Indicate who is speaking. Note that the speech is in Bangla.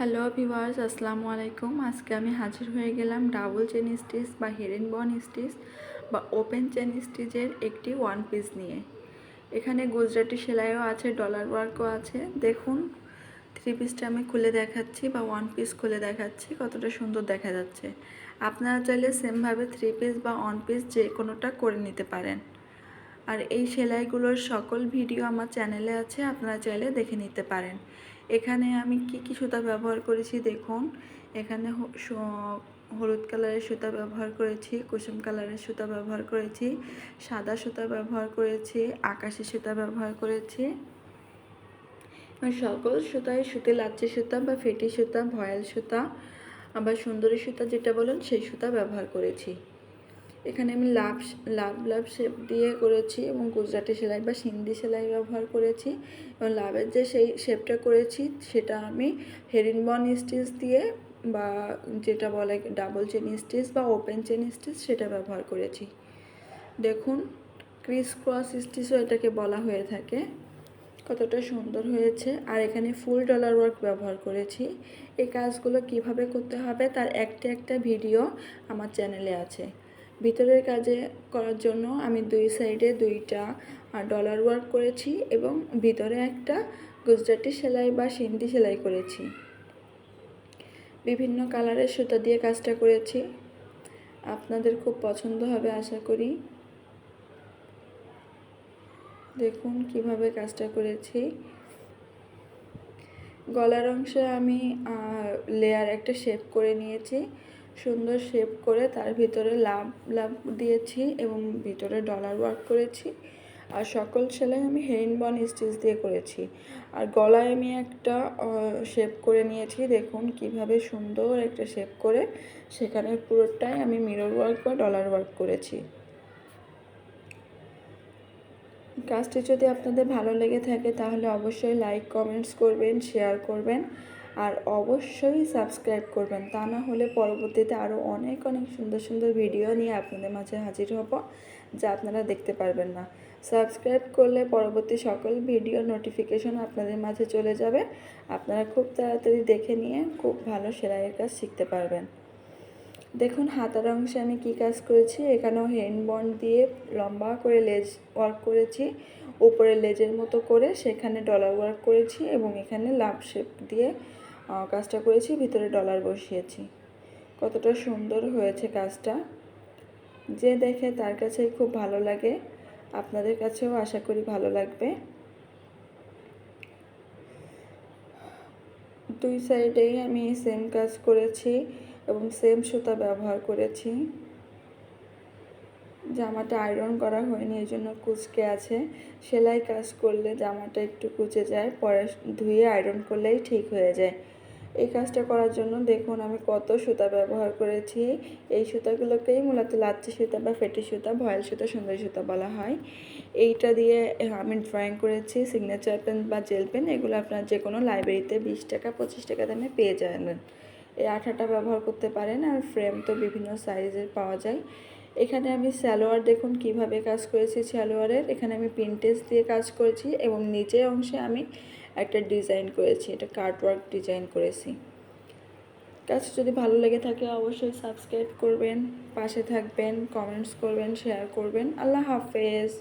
Speaker 1: হ্যালো ভিভার্স আসসালামু আলাইকুম আজকে আমি হাজির হয়ে গেলাম ডাবল চেন স্টিচ বা হেরেন বন স্টিচ বা ওপেন চেন স্টিচের একটি ওয়ান পিস নিয়ে এখানে গুজরাটি সেলাইও আছে ডলার ওয়ার্কও আছে। দেখুন থ্রি পিসটা আমি খুলে দেখাচ্ছি বা ওয়ান পিস খুলে দেখাচ্ছি, কতটা সুন্দর দেখা যাচ্ছে। আপনারা চাইলে সেমভাবে থ্রি পিস বা ওয়ান পিস যে কোনোটা করে নিতে পারেন। আর এই সেলাইগুলোর সকল ভিডিও আমার চ্যানেলে আছে, আপনারা চাইলে দেখে নিতে পারেন। এখানে আমি কি কি সুতা ব্যবহার করেছি দেখুন। এখানে হলুদ কালারের সুতা ব্যবহার করেছি, কুসুম কালারের সুতা ব্যবহার করেছি, সাদা সুতা ব্যবহার করেছি, আকাশি সুতা ব্যবহার করেছি। সকল সুতায় সুতি লাচ্ছি সুতা বা ফেটি সুতা, ভয়াল সুতা আবার সুন্দরী সুতা যেটা বলেন, সেই সুতা ব্যবহার করেছি। এখানে আমি লাভ লাভ লাভ শেপ দিয়ে করেছি এবং গুজরাটি সেলাই বা সিন্ধি সেলাই ব্যবহার করেছি এবং লাভের যে সেই শেপটা করেছি সেটা আমি হেরিন বন স্টিচ দিয়ে বা যেটা বলে ডাবল চেন স্টিচ বা ওপেন চেন স্টিচ সেটা ব্যবহার করেছি। দেখুন, ক্রিস ক্রস স্টিচও এটাকে বলা হয়ে থাকে। কতটা সুন্দর হয়েছে। আর এখানে ফুল ডলার ওয়ার্ক ব্যবহার করেছি। এই কাজগুলো কীভাবে করতে হবে তার একটা একটা ভিডিও আমার চ্যানেলে আছে। ভিতরের কাজে করার জন্য আমি দুই সাইডে দুইটা ডলার ওয়ার্ক করেছি এবং ভিতরে একটা গুজরাটি সেলাই বা সিন্ধি সেলাই করেছি। বিভিন্ন কালারের সুতা দিয়ে কাজটা করেছি। আপনাদের খুব পছন্দ হবে আশা করি। দেখুন কীভাবে কাজটা করেছি। গলার অংশে আমি লেয়ার একটা শেপ করে নিয়েছি। সুন্দর শেপ করে তার ভিতরে লাভ লাভ দিয়েছি এবং ভিতরে ডলার ওয়ার্ক করেছি। আর সকল সেলাই আমি হেরিন বন স্টিচ দিয়ে করেছি। আর গলায় আমি একটা শেপ করে নিয়েছি। দেখুন কীভাবে সুন্দর একটা শেপ করে সেখানে পুরোটাই আমি মিরর ওয়ার্ক বা ডলার ওয়ার্ক করেছি। কাজটি যদি আপনাদের ভালো লেগে থাকে তাহলে অবশ্যই লাইক কমেন্টস করবেন শেয়ার করবেন। আর অবশ্যই সাবস্ক্রাইব করবেন। তা না হলে পরবর্তীতে আরও অনেক অনেক সুন্দর সুন্দর ভিডিও নিয়ে আপনাদের মাঝে হাজির হব, যা আপনারা দেখতে পারবেন না। সাবস্ক্রাইব করলে পরবর্তী সকল ভিডিও নোটিফিকেশন আপনাদের মাঝে চলে যাবে। আপনারা খুব তাড়াতাড়ি দেখে নিয়ে খুব ভালো সেলাইয়ের কাজ শিখতে পারবেন। দেখুন হাতার অংশে আমি কি কাজ করেছি। এখানেও বন্ড দিয়ে লম্বা করে লেজ ওয়ার্ক করেছি। উপরে লেজের মতো করে সেখানে ডলার ওয়ার্ক করেছি এবং এখানে লাভ শেপ দিয়ে কাজটা করেছি, ভিতরে ডলার বসিয়েছি। কতটা সুন্দর হয়েছে কাজটা। যে দেখে তার কাছেই খুব ভালো লাগে, আপনাদের কাছেও আশা করি ভালো লাগবে। দুই সাইডেই আমি সেম কাজ করেছি এবং সেম সুতা ব্যবহার করেছি। জামাটা আয়রন করা হয়নি এই জন্য কুচকে আছে। সেলাই কাজ করলে জামাটা একটু কুচে যায়, পরে ধুয়ে আয়রন করলেই ঠিক হয়ে যায়। এই কাজটা করার জন্য দেখুন আমি কত সুতা ব্যবহার করেছি। এই সুতাগুলোকেই মূলত লাচ্ছি সুতা বা ফেটি সুতা, ভয়েল সুতা, সুন্দরী সুতা বলা হয়। এইটা দিয়ে, আমি ড্রয়িং করেছি সিগনেচার পেন বা জেল পেন এগুলো আপনার যে কোনো লাইব্রেরিতে বিশ টাকা, পঁচিশ টাকা দামে পেয়ে যাবেন। এই আঠাটা ব্যবহার করতে পারেন আর ফ্রেম তো বিভিন্ন সাইজের পাওয়া যায়। এখানে আমি স্যালোয়ার দেখুন কীভাবে কাজ করেছি স্যালোয়ারের এখানে আমি পিনটেস দিয়ে কাজ করেছি এবং নিচের অংশে আমি একটা ডিজাইন করেছি এটা কার্টওয়ার্ক ডিজাইন করেছি। কাজ যদি ভালো লেগে থাকে অবশ্যই সাবস্ক্রাইব করবেন, পাশে থাকবেন, কমেন্টস করবেন, শেয়ার করবেন। আল্লাহ হাফেজ।